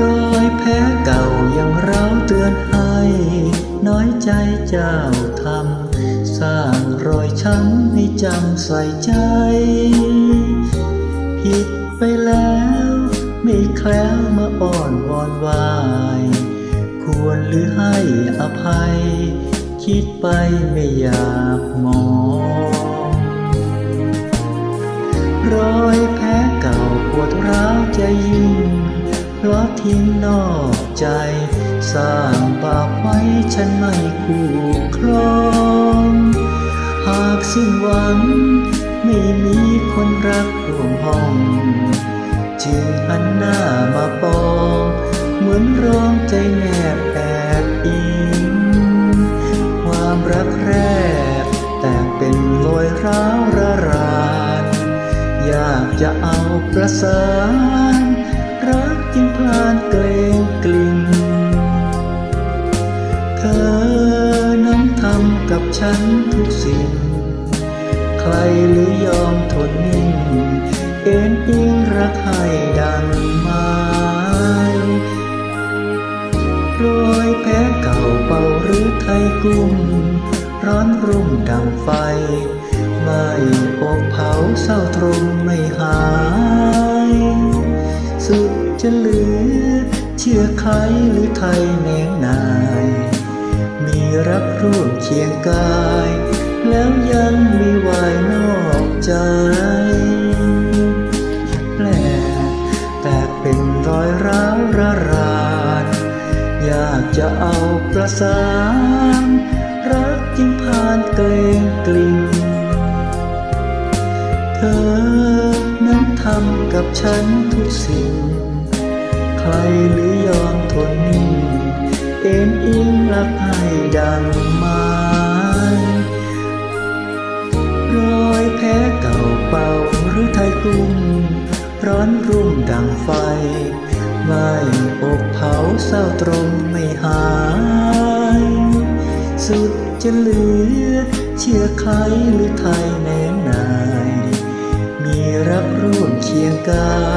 รอยแพ้เก่ายังร้าวเตือนให้ น้อยใจเจ้าทำสร้างรอยช้ำให้จำใส่ใจ ผิดไปแล้วไม่แคล้วมาอ่อนวอนวาย ควรหรือให้อภัย คิดไปไม่อยากมอง รอยแพ้เก่าปวดร้าวใจยิ่ ทิ้งนอกใจ สร้างบาปไว้ฉันไม่คู่ครอง หากสิ้นหวัง ไม่มีคนรักร่วมห้อง จึงหันหน้ามาปอง เหมือนร้องใจแนบแอบอิงความรักแรก แต่เป็นรอยร้าวระราน อยากจะเอาประสาน จึงพลานเกรงกลิ่นเธอนั้นทำกับฉันทุกสิ่ง ใครหรือยอมทนนิ่ง เอ็นอิงรักให้ดังไม้รอยแผลเก่าเป่าหรือไทยกุ้มร้อนรุ่มดังไฟ ไม่อบเผาเศร้าตรงไม่หาย จะเหลือ เชื่อใครหรือไทยแนงนาย มีรักร่วมเคียงกาย แล้วยังมีวายนอกใจ แปลกแต่เป็นรอยร้าวระรานอยากจะเอาประสาน รักจึงผ่านเกรงกลิ่นเธอนั้นทำกับฉันทุกสิ่ง ใครหรือยอมทนนิ่งเอ็นอิงรักให้ดังไม้รอยแผลเก่าเป่าหรือไทยกุ้มร้อนรุ่มดังไฟไม่อบเผาเศร้าตรงไม่หาย สุดจะเหลือ เชื่อใครหรือไทยแนงนาย มีรักร่วมเคียงกาย